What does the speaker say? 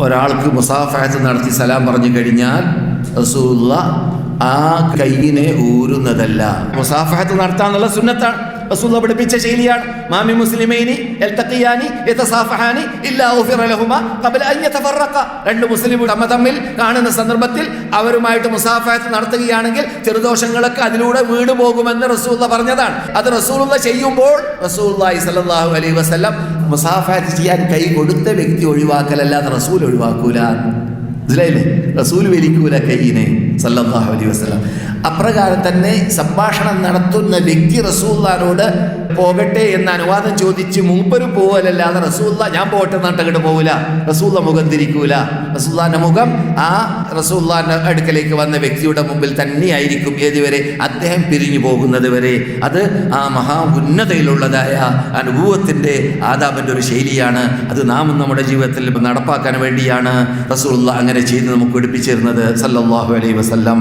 ഒരാൾക്ക് മുസാഫഹത്ത് നടത്തി സലാം പറഞ്ഞു കഴിഞ്ഞാൽ റസൂല്ല ആ കയ്യിനെ ഊരുന്നതല്ല. മുസാഫഹത്ത് നടത്താന്നുള്ള സുന്നത്താണ്. റസൂൽ പഠിപ്പിച്ച ശൈലിയാണ്. മാമി മുസ്ലിമൈനി യൽതഖിയാനി യതസാഫഹാനി ഇല്ലാ ഉഫിറ ലഹുമാ ഖബല അൻ യതഫറഖ. രണ്ട് മുസ്ലിം തമ്മ തമ്മിൽ കാണുന്ന സന്ദർഭത്തിൽ അവരുമായിട്ട് മുസാഫഹത്ത് നടത്തുകയാണെങ്കിൽ ചെറുദോഷങ്ങളൊക്കെ അതിലൂടെ വീട് പോകുമെന്ന് റസൂള്ള പറഞ്ഞതാണ്. അത് റസൂലുള്ള ചെയ്യുമ്പോൾ റസൂലുള്ളാഹി സ്വല്ലല്ലാഹു അലൈഹി വസല്ലം മുസാഫഹത്ത് ചെയ്യാൻ കൈ കൊടുത്ത വ്യക്തി ഒഴിവാക്കലല്ലാതെ റസൂൽ ഒഴിവാക്കൂല. മനസ്സിലായില്ലേ? റസൂൽ വലിക്കൂല കയ്യിനെ സല്ലല്ലാഹു അലൈഹി വസല്ലം. അപ്രകാരം തന്നെ സംഭാഷണം നടത്തുന്ന വ്യക്തി റസൂല്ലാനോട് പോകട്ടെ എന്ന് അനുവാദം ചോദിച്ച് മൂപ്പര് പോവലല്ലാതെ റസൂല്ല ഞാൻ പോകട്ടെ എന്നിട്ട് അങ്ങോട്ട് പോവില്ല റസൂല്ല മുഖം തിരിക്കൂല. റസൂല്ലാന്റെ മുഖം ആ റസൂല്ലാന്റെ അടുക്കലേക്ക് വന്ന വ്യക്തിയുടെ മുമ്പിൽ തന്നെയായിരിക്കും ഏതുവരെ അദ്ദേഹം പിരിഞ്ഞു പോകുന്നത് വരെ. അത് ആ മഹാ ഉന്നതയിലുള്ളതായ അനുഭവത്തിന്റെ ആദാബിന്റെ ഒരു ശൈലിയാണ്. അത് നാം നമ്മുടെ ജീവിതത്തിൽ നടപ്പാക്കാൻ വേണ്ടിയാണ് റസൂള്ള അങ്ങനെ ചെയ്ത് നമുക്ക് പഠിപ്പിച്ചിരുന്നത് അലൈ അലൈഹി വസല്ലം